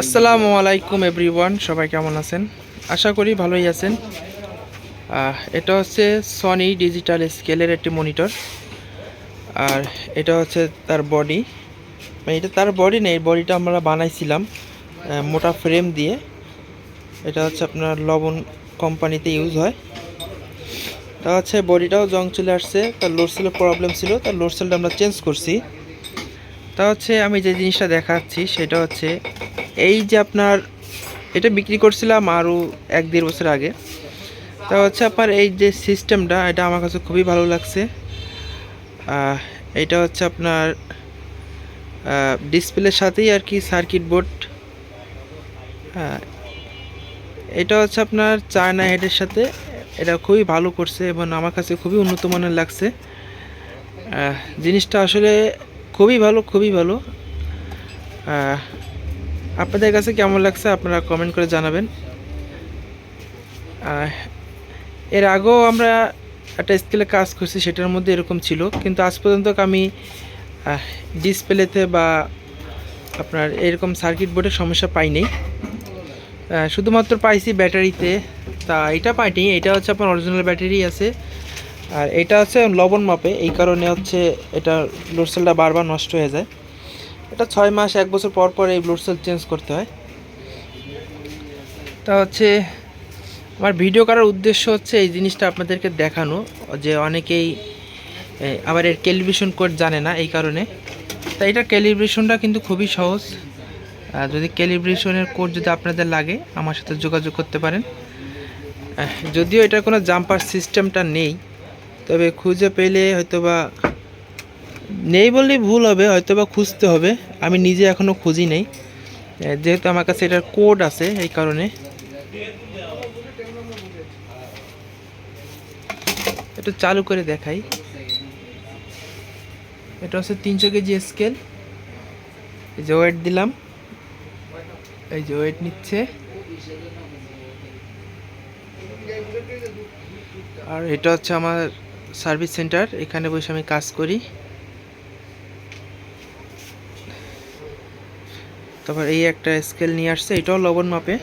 আসসালামু আলাইকুম এভরিওয়ান সবাই কেমন আছেন? আশা করি ভালোই আছেন। এটা হচ্ছে সনি ডিজিটাল স্কেলের একটি মনিটর আর এটা হচ্ছে তার বডি মানে এটা তার বডি নেই বডিটা আমরা বানাইছিলাম মোটা ফ্রেম দিয়ে। এটা হচ্ছে আপনার লবণ কোম্পানিতে ইউজ হয়। তা হচ্ছে বডিটাও জং চলে আসছে, তার লোড সেলের প্রবলেম ছিল, তার লোড সেলটা আমরা চেঞ্জ করছি। তা হচ্ছে আমি যে জিনিসটা দেখাচ্ছি, সেটা হচ্ছে এই যে আপনার এটা বিক্রি করছিলাম আরও এক দেড় বছর আগে। তা হচ্ছে আপনার এই যে সিস্টেমটা, এটা আমার কাছে খুবই ভালো লাগছে। এটা হচ্ছে আপনার ডিসপ্লের সাথেই আর কি সার্কিট বোর্ড। এটা হচ্ছে আপনার চায়না হেডের সাথে, এটা খুবই ভালো করছে এবং আমার কাছে খুবই উন্নত মানের লাগছে। জিনিসটা আসলে খুবই ভালো খুবই ভালো। আপনাদের কাছে কেমন লাগছে আপনারা কমেন্ট করে জানাবেন। এর আগেও আমরা একটা স্কেলে কাজ করছি, সেটার মধ্যে এরকম ছিল। কিন্তু আজ পর্যন্ত আমি ডিসপ্লেতে বা আপনার এরকম সার্কিট বোর্ডের সমস্যা পাইনি। শুধুমাত্র পাইছি ব্যাটারিতে তা এটা পাইনি, এটা হচ্ছে আপনার অরিজিনাল ব্যাটারি আছে। আর এটা হচ্ছে লবণ মাপে, এই কারণে হচ্ছে এটা লোড সেলটা বারবার নষ্ট হয়ে যায়। এটা ছয় মাস, এক বছর পর পর এই লোড সেল চেঞ্জ করতে হয়। তা হচ্ছে, আমার ভিডিও করার উদ্দেশ্য হচ্ছে এই জিনিসটা আপনাদেরকে দেখানো, যে অনেকেই আবার এর ক্যালিব্রেশন কোড জানে না এই কারণে। তা এটার ক্যালিব্রেশনটা কিন্তু খুবই সহজ। যদি ক্যালিব্রেশনের কোড যদি আপনাদের লাগে, আমার সাথে যোগাযোগ করতে পারেন। যদিও এটার কোনো জাম্পার সিস্টেমটা নেই তবে খুঁজে পেলে হয়তোবা নেই বললেই ভুল হবে, হয়তোবা খুঁজতে হবে। আমি নিজে এখনও খুঁজি নেই। যেহেতু আমার কাছে এটার কোড আছে এই কারণে। একটু চালু করে দেখাই। এটা হচ্ছে তিনশো কেজি স্কেল এই যে ওয়েট দিলাম। এই যে ওয়েট নিচ্ছে। আর এটা হচ্ছে আমার সার্ভিস সেন্টার, এখানে বসে আমি কাজ করি। তারপর এই একটা স্কেল নিয়ে আসছে, এটাও লবণ মাপে।